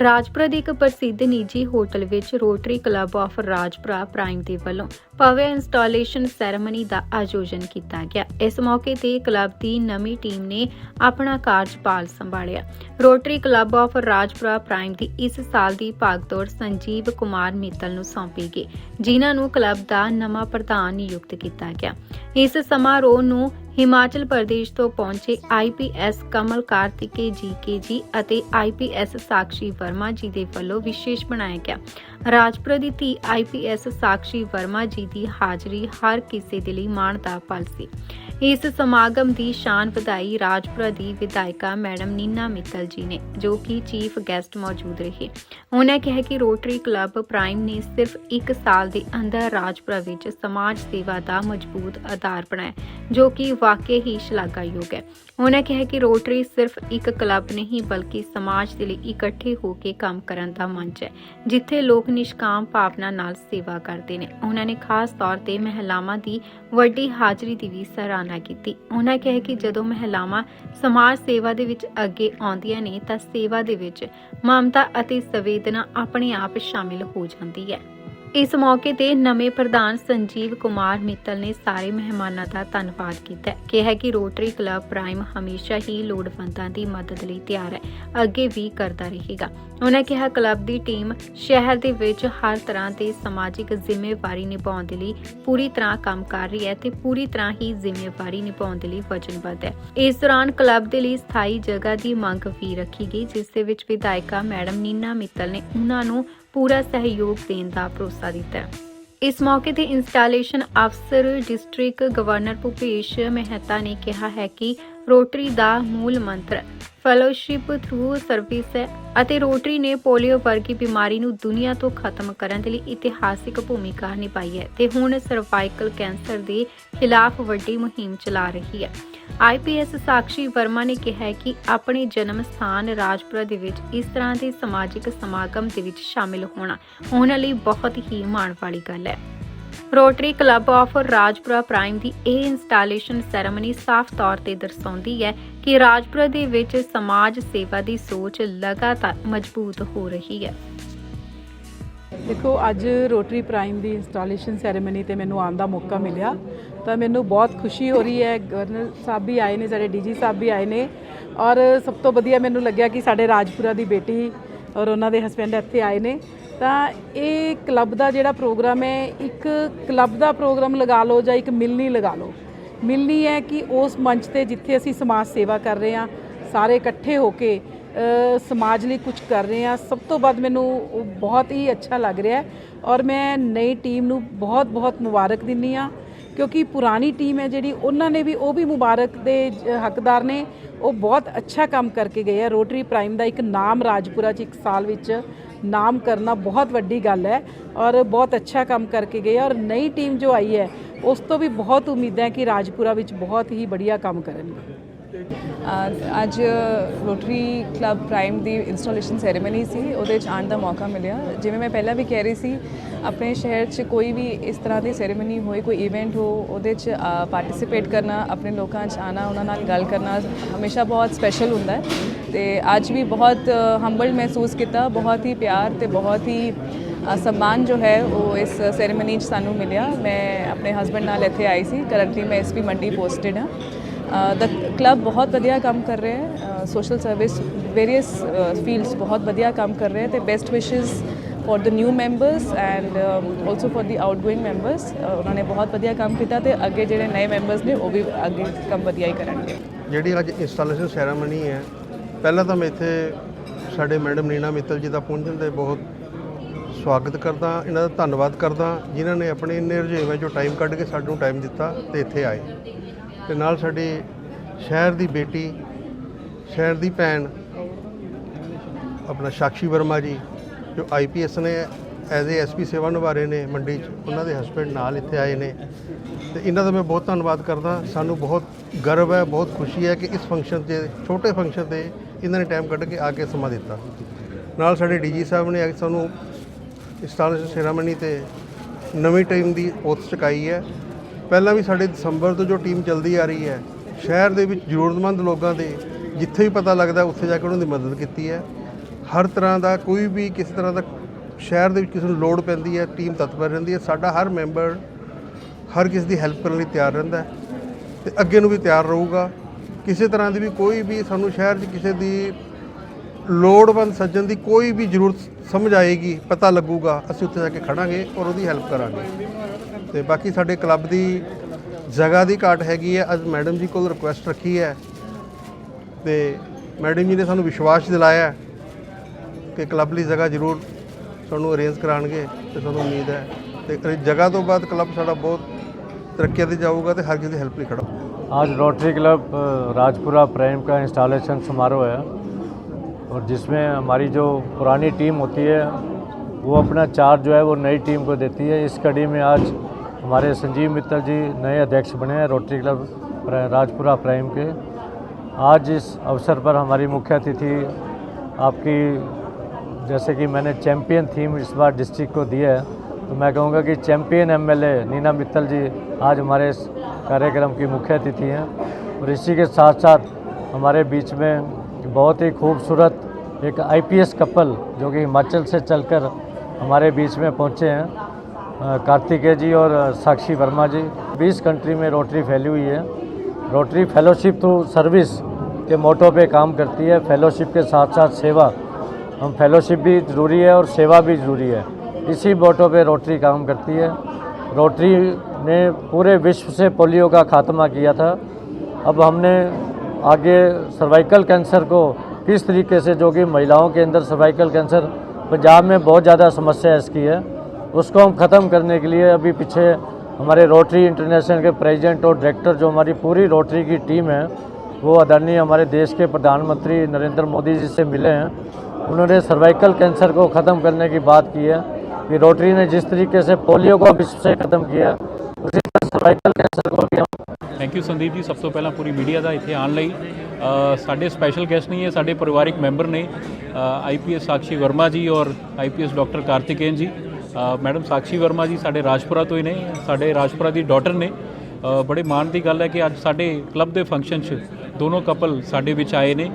ਰਾਜਪੁਰਾ ਦੇ ਇੱਕ ਪ੍ਰਸਿੱਧ ਨਿੱਜੀ ਹੋਟਲ ਵਿੱਚ Rotary Club of Rajpura Prime ਦੇ ਵੱਲੋਂ ਭਵਯ ਇੰਸਟਾਲੇਸ਼ਨ ਸੈਰੇਮਨੀ ਦਾ ਆਯੋਜਨ ਕੀਤਾ ਗਿਆ। ਇਸ ਮੌਕੇ ਤੇ ਕਲੱਬ ਦੀ ਨਵੀਂ ਟੀਮ ਨੇ ਆਪਣਾ ਕਾਰਜਪਾਲ ਸੰਭਾਲਿਆ। Rotary Club of Rajpura Prime ਦੀ ਇਸ ਸਾਲ ਦੀ ਭਾਗਦੌੜ ਸੰਜੀਵ ਕੁਮਾਰ ਮਿੱਤਲ ਨੂੰ ਸੌਂਪੀ ਗਈ, ਜਿਨ੍ਹਾਂ ਨੂੰ ਕਲੱਬ ਦਾ ਨਵਾਂ ਪ੍ਰਧਾਨ ਨਿਯੁਕਤ ਕੀਤਾ ਗਿਆ। ਇਸ ਸਮਾਰੋਹ ਨੂੰ ਹਿਮਾਚਲ ਪ੍ਰਦੇਸ਼ ਤੋਂ ਪਹੁੰਚੇ ਆਈਪੀਐਸ ਕਮਲ ਕਾਰਤਿਕੇ ਜੀ ਕੇ ਜੀ ਅਤੇ ਆਈਪੀਐਸ ਸਾਕਸ਼ੀ ਵਰਮਾ ਜੀ ਦੇ ਵੱਲੋਂ ਵਿਸ਼ੇਸ਼ ਬਣਾਇਆ ਗਿਆ। ਰਾਜਪੁਰਾ ਦੀ ਧੀ ਆਈਪੀਐਸ ਸਾਕਸ਼ੀ ਵਰਮਾ ਜੀ ਦੀ ਹਾਜ਼ਰੀ ਹਰ ਕਿਸੇ ਦੇ ਲਈ ਮਾਣ ਦਾ ਪਲ ਸੀ। ਇਸ ਸਮਾਗਮ ਦੀ ਸ਼ਾਨ ਵਧਾਈ ਰਾਜਪੁਰਾ ਦੀ ਵਿਧਾਇਕਾ ਮੈਡਮ ਨੀਨਾ ਮਿੱਤਲ ਜੀ ਨੇ, ਜੋ ਕਿ ਚੀਫ ਗੈਸਟ ਮੌਜੂਦ ਰਹੇ। ਉਹਨਾਂ ਕਿਹਾ ਕਿ ਰੋਟਰੀ ਕਲੱਬ ਪ੍ਰਾਈਮ ਨੇ ਸਿਰਫ 1 ਸਾਲ ਦੇ ਅੰਦਰ ਰਾਜਪੁਰਾ ਵਿੱਚ ਸਮਾਜ ਸੇਵਾ ਦਾ ਮਜ਼ਬੂਤ ਆਧਾਰ ਬਣਾਇਆ, ਜੋ ਕਿ ਵਾਕਈ ਹੀ ਸ਼ਲਾਘਾਯੋਗ ਹੈ। ਉਹਨਾਂ ਕਿਹਾ ਕਿ ਰੋਟਰੀ ਸਿਰਫ ਇੱਕ ਕਲੱਬ ਨਹੀਂ, ਬਲਕਿ ਸਮਾਜ ਦੇ ਲਈ ਇਕੱਠੇ ਹੋ ਕੇ ਕੰਮ ਕਰਨ ਦਾ ਮੰਚ ਹੈ, ਜਿੱਥੇ ਲੋਕ ਨਿਸ਼ਕਾਮ ਭਾਵਨਾ ਨਾਲ ਸੇਵਾ ਕਰਦੇ ਨੇ। ਉਹਨਾਂ ਨੇ ਖਾਸ ਤੌਰ ਤੇ ਮਹਿਲਾਵਾਂ ਦੀ ਵੱਡੀ ਹਾਜ਼ਰੀ ਦੀ ਵੀ ਸਰਾਹਨਾ ਕੀਤੀ। ਉਹਨਾਂ ਕਿਹਾ ਕਿ ਜਦੋਂ ਮਹਿਲਾਵਾਂ ਸਮਾਜ ਸੇਵਾ ਦੇ ਵਿੱਚ ਅੱਗੇ ਆਉਂਦੀਆਂ ਨੇ ਤਾਂ ਸੇਵਾ ਦੇ ਵਿੱਚ ਮਮਤਾ ਅਤੇ ਸੰਵੇਦਨਾ ਆਪਣੇ ਆਪ ਸ਼ਾਮਿਲ ਹੋ ਜਾਂਦੀ ਹੈ। ਇਸ ਮੌਕੇ ਤੇ ਨਵੇਂ ਪ੍ਰਧਾਨ ਸੰਜੀਵ ਕੁਮਾਰ ਮਿੱਤਲ ਨੇ ਸਾਰੇ ਮਹਿਮਾਨਾਂ ਦਾ ਧੰਨਵਾਦ ਕੀਤਾ ਕਿਹਾ ਕਿ ਰੋਟਰੀ ਕਲੱਬ ਪ੍ਰਾਈਮ ਹਮੇਸ਼ਾ ਹੀ ਲੋੜਵੰਦਾਂ ਦੀ ਮਦਦ ਲਈ ਤਿਆਰ ਹੈ। ਅੱਗੇ ਵੀ ਕਰਦਾ ਰਹੇਗਾ। ਉਹਨਾਂ ਕਿਹਾ, ਕਲੱਬ ਦੀ ਟੀਮ ਸ਼ਹਿਰ ਦੇ ਵਿੱਚ ਹਰ ਤਰ੍ਹਾਂ ਦੇ ਸਮਾਜਿਕ ਜ਼ਿੰਮੇਵਾਰੀ ਨਿਭਾਉਣ ਦੇ ਲਈ ਪੂਰੀ ਤਰ੍ਹਾਂ ਕੰਮ ਕਰ ਰਹੀ ਹੈ ਤੇ ਪੂਰੀ ਤਰ੍ਹਾਂ ਹੀ ਜ਼ਿੰਮੇਵਾਰੀ ਨਿਭਾਉਣ ਦੇ ਲਈ ਵਚਨਬੱਧ ਹੈ। ਇਸ ਦੌਰਾਨ ਕਲੱਬ ਦੇ ਲਈ ਸਥਾਈ ਜਗ੍ਹਾ ਦੀ ਮੰਗ ਵੀ ਰੱਖੀ ਗਈ, ਜਿਸ ਦੇ ਵਿੱਚ ਵਿਧਾਇਕਾ ਮੈਡਮ ਨੀਨਾ ਮਿੱਤਲ ਨੇ ਉਹਨਾਂ ਨੂੰ ਪੂਰਾ ਸਹਿਯੋਗ ਦੇਣ ਦਾ ਭਰੋਸਾ ਦਿੱਤਾ ਇਸ ਮੌਕੇ ਤੇ ਇੰਸਟਾਲੇਸ਼ਨ ਅਫਸਰ ਡਿਸਟ੍ਰਿਕਟ ਗਵਰਨਰ ਭੁਪੇਸ਼ ਮਹਿਤਾ ਨੇ ਕਿਹਾ ਹੈ ਕਿ ਰੋਟਰੀ ਦਾ ਮੂਲ ਮੰਤਰ। ਫੈਲੋਸ਼ਿਪ ਥਰੂ ਸਰਵਿਸ ਹੈ ਅਤੇ ਰੋਟਰੀ ਨੇ ਪੋਲੀਓ ਵਰਗੀ ਬਿਮਾਰੀ ਨੂੰ ਦੁਨੀਆ ਤੋਂ ਖਤਮ ਕਰਨ ਦੇ ਲਈ ਇਤਿਹਾਸਿਕ ਭੂਮਿਕਾ ਨਿਭਾਈ ਹੈ ਤੇ ਹੁਣ ਸਰਵਾਈਕਲ ਕੈਂਸਰ ਦੇ ਖਿਲਾਫ ਵੱਡੀ ਮੁਹਿੰਮ ਚਲਾ ਰਹੀ ਹੈ। ਆਈਪੀਐਸ ਸਾਕਸ਼ੀ ਵਰਮਾ ਨੇ ਕਿਹਾ ਹੈ ਕਿ ਆਪਣੇ ਜਨਮ ਸਥਾਨ ਰਾਜਪੁਰਾ ਦੇ ਵਿੱਚ ਇਸ ਤਰ੍ਹਾਂ ਦੇ ਸਮਾਜਿਕ ਸਮਾਗਮ ਦੇ ਵਿੱਚ ਸ਼ਾਮਿਲ ਹੋਣਾ ਉਹਨਾਂ ਲਈ ਬਹੁਤ ਹੀ ਮਾਣ ਵਾਲੀ ਗੱਲ ਹੈ। Rotary Club of Rajpura Prime ਦੀ ਇਹ ਇੰਸਟਾਲੇਸ਼ਨ ਸੈਰੇਮਨੀ ਸਾਫ਼ ਤੌਰ ਤੇ ਦਰਸਾਉਂਦੀ ਹੈ ਕਿ ਰਾਜਪੁਰਾ ਦੇ ਵਿੱਚ ਸਮਾਜ ਸੇਵਾ ਦੀ ਸੋਚ ਲਗਾਤਾਰ ਮਜ਼ਬੂਤ ਹੋ ਰਹੀ ਹੈ। ਦੇਖੋ, ਅੱਜ ਰੋਟਰੀ ਪ੍ਰਾਈਮ ਦੀ ਇੰਸਟਾਲੇਸ਼ਨ ਸੈਰੇਮਨੀ ਤੇ ਮੈਨੂੰ ਆਉਣ ਦਾ ਮੌਕਾ ਮਿਲਿਆ। ਤਾਂ ਮੈਨੂੰ ਬਹੁਤ ਖੁਸ਼ੀ ਹੋ ਰਹੀ ਹੈ। ਗਵਰਨਰ ਸਾਹਿਬ ਵੀ ਆਏ ਨੇ, ਸਾਡੇ ਡੀਜੀ ਸਾਹਿਬ ਵੀ ਆਏ ਨੇ। ਔਰ ਸਭ ਤੋਂ ਵਧੀਆ ਮੈਨੂੰ ਲੱਗਿਆ ਕਿ ਸਾਡੇ ਰਾਜਪੁਰਾ ਦੀ ਬੇਟੀ ਔਰ ਉਹਨਾਂ ਦੇ ਹਸਬੰਡ ਇੱਥੇ ਆਏ ਨੇ। ਤਾਂ ਇਹ ਕਲੱਬ ਦਾ ਜਿਹੜਾ ਪ੍ਰੋਗਰਾਮ ਹੈ, ਇੱਕ ਕਲੱਬ ਦਾ ਪ੍ਰੋਗਰਾਮ ਲਗਾ ਲਓ ਜਾਂ ਇੱਕ ਮਿਲਣੀ ਲਗਾ ਲਓ। ਮਿਲਣੀ ਹੈ ਕਿ ਉਸ ਮੰਚ ਤੇ ਜਿੱਥੇ ਅਸੀਂ ਸਮਾਜ ਸੇਵਾ ਕਰ ਰਹੇ ਹਾਂ, ਸਾਰੇ ਇਕੱਠੇ ਹੋ ਕੇ ਸਮਾਜ ਲਈ ਕੁਝ ਕਰ ਰਹੇ ਹਾਂ। ਸਭ ਤੋਂ ਵੱਧ ਮੈਨੂੰ ਉਹ ਬਹੁਤ ਹੀ ਅੱਛਾ ਲੱਗ ਰਿਹਾ ਔਰ ਮੈਂ ਨਈ ਟੀਮ ਨੂੰ ਬਹੁਤ ਬਹੁਤ ਮੁਬਾਰਕ ਦਿੰਨੀ ਆ ਕਿਉਂਕਿ ਪੁਰਾਣੀ ਟੀਮ ਹੈ ਜਿਹੜੀ, ਉਹਨਾਂ ਨੇ ਵੀ, ਉਹ ਵੀ ਮੁਬਾਰਕ ਦੇ ਹੱਕਦਾਰ ਨੇ। ਉਹ ਬਹੁਤ ਅੱਛਾ ਕੰਮ ਕਰਕੇ ਗਏ ਆ। ਰੋਟਰੀ ਪ੍ਰਾਈਮ ਦਾ ਇੱਕ ਨਾਮ ਰਾਜਪੁਰਾ 'ਚ ਇੱਕ ਸਾਲ ਵਿੱਚ ਨਾਮ ਕਰਨਾ ਬਹੁਤ ਵੱਡੀ ਗੱਲ ਹੈ ਔਰ ਬਹੁਤ ਅੱਛਾ ਕੰਮ ਕਰਕੇ ਗਏ ਔਰ ਨਈ ਟੀਮ ਜੋ ਆਈ ਹੈ, ਉਸ ਤੋਂ ਵੀ ਬਹੁਤ ਉਮੀਦ ਹੈ ਕਿ ਰਾਜਪੁਰਾ ਵਿੱਚ ਬਹੁਤ ਹੀ ਬੜੀਆ ਕੰਮ ਕਰਨਗੇ। ਅੱਜ ਰੋਟਰੀ ਕਲੱਬ ਪ੍ਰਾਈਮ ਦੀ ਇੰਸਟਾਲੇਸ਼ਨ ਸੈਰੇਮਨੀ ਸੀ, ਉਹਦੇ 'ਚ ਆਉਣ ਦਾ ਮੌਕਾ ਮਿਲਿਆ। ਜਿਵੇਂ ਮੈਂ ਪਹਿਲਾਂ ਵੀ ਕਹਿ ਰਹੀ ਸੀ, ਆਪਣੇ ਸ਼ਹਿਰ 'ਚ ਕੋਈ ਵੀ ਇਸ ਤਰ੍ਹਾਂ ਦੀ ਸੈਰੇਮਨੀ ਹੋਏ, ਕੋਈ ਇਵੈਂਟ ਹੋ, ਉਹਦੇ 'ਚ ਪਾਰਟਿਸਿਪੇਟ ਕਰਨਾ, ਆਪਣੇ ਲੋਕਾਂ 'ਚ ਆਣਾ ਉਹਨਾਂ ਨਾਲ ਗੱਲ ਕਰਨਾ ਹਮੇਸ਼ਾ ਬਹੁਤ ਸਪੈਸ਼ਲ ਹੁੰਦਾ ਹੈ। ਤੇ ਅੱਜ ਵੀ ਬਹੁਤ ਹੰਬਲ ਮਹਿਸੂਸ ਕੀਤਾ, ਬਹੁਤ ਹੀ ਪਿਆਰ ਤੇ ਬਹੁਤ ਹੀ ਸਨਮਾਨ ਜੋ ਹੈ, ਉਹ ਇਸ ਸੈਰੇਮਨੀ 'ਚ ਸਾਨੂੰ ਮਿਲਿਆ। ਮੈਂ ਆਪਣੇ ਹਸਬੰਡ ਨਾਲ ਇੱਥੇ ਆਈ ਸੀ। ਕਰੰਟਲੀ ਮੈਂ ਐਸਪੀ ਮੰਡੀ ਪੋਸਟਡ ਹਾਂ। ਦਾ ਕਲੱਬ ਬਹੁਤ ਵਧੀਆ ਕੰਮ ਕਰ ਰਿਹਾ ਹੈ। ਸੋਸ਼ਲ ਸਰਵਿਸ ਵੇਰੀਅਸ ਫੀਲਡਸ ਬਹੁਤ ਵਧੀਆ ਕੰਮ ਕਰ ਰਹੇ ਤੇ best wishes for the new members and also for the outgoing members ਉਹਨਾਂ ਨੇ ਬਹੁਤ ਵਧੀਆ ਕੰਮ ਕੀਤਾ ਤੇ ਅੱਗੇ ਜਿਹੜੇ ਨਏ ਮੈਂਬਰਸ ਨੇ ਉਹ ਵੀ ਅੱਗੇ ਕੰਮ ਵਧੀਆ ਹੀ ਕਰਨਗੇ। ਜਿਹੜੀ ਅੱਜ ਇੰਸਟਾਲੇਸ਼ਨ ਸੈਰੇਮਨੀ ਹੈ, ਪਹਿਲਾਂ ਤਾਂ ਮੈਂ ਇੱਥੇ ਸਾਡੇ ਮੈਡਮ ਨੀਨਾ ਮਿੱਤਲ ਜੀ ਦਾ ਪਹੁੰਚਣ ਦੇ ਬਹੁਤ ਸਵਾਗਤ ਕਰਦਾ, ਇਹਨਾਂ ਦਾ ਧੰਨਵਾਦ ਕਰਦਾ, ਜਿਨ੍ਹਾਂ ਨੇ ਆਪਣੇ ਇੰਨੇ ਰੁਝੇਵੇਂ ਚੋਂ ਟਾਈਮ ਕੱਢ ਕੇ ਸਾਨੂੰ ਟਾਈਮ ਦਿੱਤਾ ਤੇ ਇੱਥੇ ਆਏ। ਤੇ ਨਾਲ ਸਾਡੇ ਸ਼ਹਿਰ ਦੀ ਬੇਟੀ, ਸ਼ਹਿਰ ਦੀ ਭੈਣ, ਆਪਣਾ ਸਾਕਸ਼ੀ ਵਰਮਾ ਜੀ, ਜੋ ਆਈਪੀਐਸ ਨੇ ਐਜ਼ ਏ ਐਸਪੀ ਸੇਵਾ ਨਿਭਾ ਰਹੇ ਨੇ ਮੰਡੀ 'ਚ, ਉਹਨਾਂ ਦੇ ਹਸਬੰਡ ਨਾਲ ਇੱਥੇ ਆਏ ਨੇ। ਤੇ ਇਹਨਾਂ ਦਾ ਮੈਂ ਬਹੁਤ ਧੰਨਵਾਦ ਕਰਦਾ। ਸਾਨੂੰ ਬਹੁਤ ਗਰਵ ਹੈ, ਬਹੁਤ ਖੁਸ਼ੀ ਹੈ ਕਿ ਇਸ ਫੰਕਸ਼ਨ 'ਤੇ, ਛੋਟੇ ਫੰਕਸ਼ਨ 'ਤੇ ਇਹਨਾਂ ਨੇ ਟਾਈਮ ਕੱਢ ਕੇ ਆ ਕੇ ਸਮਾਂ ਦਿੱਤਾ। ਨਾਲ ਸਾਡੇ ਡੀਜੀ ਸਾਹਿਬ ਨੇ ਅੱਜ ਸਾਨੂੰ ਇੰਸਟਾਲੇਸ਼ਨ ਸੈਰਾਮਨੀ ਤੇ ਨਵੀਂ ਟੀਮ ਦੀ ਓਥ ਚੁਕਾਈ ਹੈ। ਪਹਿਲਾਂ ਵੀ ਸਾਡੇ ਦਸੰਬਰ ਤੋਂ ਜੋ ਟੀਮ ਚੱਲਦੀ ਆ ਰਹੀ ਹੈ, ਸ਼ਹਿਰ ਦੇ ਵਿੱਚ ਜ਼ਰੂਰਤਮੰਦ ਲੋਕਾਂ ਦੇ ਜਿੱਥੇ ਵੀ ਪਤਾ ਲੱਗਦਾ ਉੱਥੇ ਜਾ ਕੇ ਉਹਨਾਂ ਦੀ ਮਦਦ ਕੀਤੀ ਹੈ। ਹਰ ਤਰ੍ਹਾਂ ਦਾ ਕੋਈ ਵੀ ਕਿਸੇ ਤਰ੍ਹਾਂ ਦਾ ਸ਼ਹਿਰ ਦੇ ਵਿੱਚ ਕਿਸੇ ਨੂੰ ਲੋੜ ਪੈਂਦੀ ਹੈ, ਟੀਮ ਤਤਪਰ ਰਹਿੰਦੀ ਹੈ। ਸਾਡਾ ਹਰ ਮੈਂਬਰ ਹਰ ਕਿਸੇ ਦੀ ਹੈਲਪ ਕਰਨ ਲਈ ਤਿਆਰ ਰਹਿੰਦਾ ਹੈ ਤੇ ਅੱਗੇ ਨੂੰ ਵੀ ਤਿਆਰ ਰਹੂਗਾ। ਕਿਸੇ ਤਰ੍ਹਾਂ ਦੀ ਵੀ ਕੋਈ ਵੀ ਸਾਨੂੰ ਸ਼ਹਿਰ 'ਚ ਕਿਸੇ ਦੀ ਲੋੜਵੰਦ ਸੱਜਣ ਦੀ ਕੋਈ ਵੀ ਜ਼ਰੂਰਤ ਸਮਝ ਆਏਗੀ, ਪਤਾ ਲੱਗੂਗਾ, ਅਸੀਂ ਉੱਥੇ ਜਾ ਕੇ ਖੜਾਂਗੇ ਔਰ ਉਹਦੀ ਹੈਲਪ ਕਰਾਂਗੇ। ਤੇ ਬਾਕੀ ਸਾਡੇ ਕਲੱਬ ਦੀ ਜਗ੍ਹਾ ਦੀ ਘਾਟ ਹੈਗੀ ਹੈ ਅੱਜ ਮੈਡਮ ਜੀ ਕੋਲ ਰਿਕੁਐਸਟ ਰੱਖੀ ਹੈ ਤੇ ਮੈਡਮ ਜੀ ਨੇ ਸਾਨੂੰ ਵਿਸ਼ਵਾਸ ਦਿਲਾਇਆ ਹੈ ਕਿ ਕਲੱਬ ਲਈ ਜਗ੍ਹਾ ਜ਼ਰੂਰ ਸਾਨੂੰ ਅਰੇਂਜ ਕਰਾਣਗੇ ਤੇ ਸਾਨੂੰ ਉਮੀਦ ਹੈ ਤੇ ਇਹ ਜਗ੍ਹਾ ਤੋਂ ਬਾਅਦ ਕਲੱਬ ਸਾਡਾ ਬਹੁਤ ਤਰੱਕੀ ਤੇ ਜਾਊਗਾ ਤੇ ਹਰ ਕਿਸੇ ਦੀ ਹੈਲਪ ਲਈ ਖੜਾ ਹੋਊਗਾ। आज रोटरी क्लब अ, राजपुरा प्राइम का इंस्टॉलेशन समारोह है और जिसमें हमारी जो पुरानी टीम होती है वो अपना चार्ज जो है वो नई टीम को देती है इस कड़ी में आज हमारे संजीव मित्तल जी नए अध्यक्ष बने हैं रोटरी क्लब राजपुरा प्राइम के। आज इस अवसर पर हमारी मुख्य अतिथि आपकी, जैसे कि मैंने चैंपियन थीम इस बार डिस्ट्रिक्ट को दिया है तो मैं कहूँगा कि चैंपियन एमएलए नीना मित्तल जी आज हमारे इस कार्यक्रम की मुख्य अतिथि हैं। और इसी के साथ साथ हमारे बीच में बहुत ही खूबसूरत एक आईपीएस कपल, जो कि हिमाचल से चलकर हमारे बीच में पहुँचे हैं। कार्तिकेय जी और साक्षी वर्मा जी। 20 कंट्री में रोटरी फैली हुई है। रोटरी फेलोशिप थ्रू सर्विस के मोटो पे काम करती है। फेलोशिप के साथ साथ सेवा। हम फेलोशिप भी ज़रूरी है और सेवा भी ज़रूरी है। इसी मोटो पे रोटरी काम करती है। रोटरी ने पूरे विश्व से पोलियो का खात्मा किया था। अब हमने आगे सर्वाइकल कैंसर को किस तरीके से जो कि महिलाओं के अंदर सर्वाइकल कैंसर पंजाब में बहुत ज़्यादा समस्या इसकी है। उसको हम ख़त्म करने के लिए अभी पीछे हमारे रोटरी इंटरनेशनल के प्रेसिडेंट और डायरेक्टर जो हमारी पूरी रोटरी की टीम है वो आदरणीय हमारे देश के प्रधानमंत्री नरेंद्र मोदी जी से मिले हैं उन्होंने सर्वाइकल कैंसर को ख़त्म करने की बात की है कि रोटरी ने जिस तरीके से पोलियो को विश्व से ख़त्म किया उसी तरह सर्वाइकल कैंसर को भी हम ਥੈਂਕ ਯੂ ਸੰਦੀਪ ਜੀ ਸਭ ਤੋਂ ਪਹਿਲਾਂ ਪੂਰੀ ਮੀਡੀਆ ਦਾ ਇੱਥੇ ਆਉਣ ਲਈ ਅ, ਸਾਡੇ ਸਪੈਸ਼ਲ ਗੈਸਟ ਨਹੀਂ ਹੈ ਸਾਡੇ ਪਰਿਵਾਰਿਕ ਮੈਂਬਰ ਨੇ ਆਈਪੀਐਸ ਸਾਕਸ਼ੀ ਵਰਮਾ ਜੀ ਔਰ ਆਈਪੀਐਸ ਡਾਕਟਰ ਕਾਰਤਿਕੇਨ ਜੀ ਅ, Madam Sakshi Verma ji ਸਾਡੇ ਰਾਜਪੁਰਾ ਤੋਂ ਹੀ ਨੇ, ਸਾਡੇ ਰਾਜਪੁਰਾ ਦੀ ਡਾਟਰ ਨੇ। ਬੜੇ ਮਾਣ ਦੀ ਗੱਲ ਹੈ ਕਿ ਅੱਜ ਸਾਡੇ ਕਲੱਬ ਦੇ ਫੰਕਸ਼ਨ 'ਚ ਦੋਨੋਂ ਕਪਲ ਸਾਡੇ ਵਿੱਚ ਆਏ ਨੇ।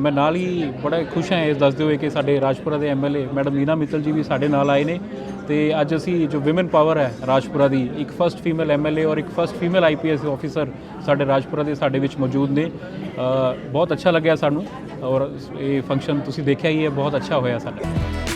ਮੈਂ ਨਾਲ ਹੀ ਬੜਾ ਖੁਸ਼ ਹਾਂ ਇਸ ਦੱਸਦੇ ਹੋਏ ਕਿ ਸਾਡੇ ਰਾਜਪੁਰਾ ਦੇ ਐਮਐਲਏ ਮੈਡਮ ਨੀਨਾ ਮਿੱਤਲ ਜੀ ਵੀ ਸਾਡੇ ਨਾਲ ਆਏ ਨੇ ਤੇ ਅੱਜ ਅਸੀਂ ਜੋ ਔਮਨ ਪਾਵਰ ਹੈ ਰਾਜਪੁਰਾ ਦੀ, ਇੱਕ ਫਸਟ ਫੀਮੇਲ ਐਮਐਲਏ ਔਰ ਇੱਕ ਫਸਟ ਫੀਮੇਲ ਆਈਪੀਐਸ ਆਫੀਸਰ ਸਾਡੇ ਰਾਜਪੁਰਾ ਦੇ ਸਾਡੇ ਵਿੱਚ ਮੌਜੂਦ ਨੇ। ਬਹੁਤ ਅੱਛਾ ਲੱਗਿਆ ਸਾਨੂੰ ਔਰ ਇਹ ਫੰਕਸ਼ਨ ਤੁਸੀਂ ਦੇਖਿਆ ਹੀ ਹੈ, ਬਹੁਤ ਅੱਛਾ ਹੋਇਆ ਸਾਡਾ।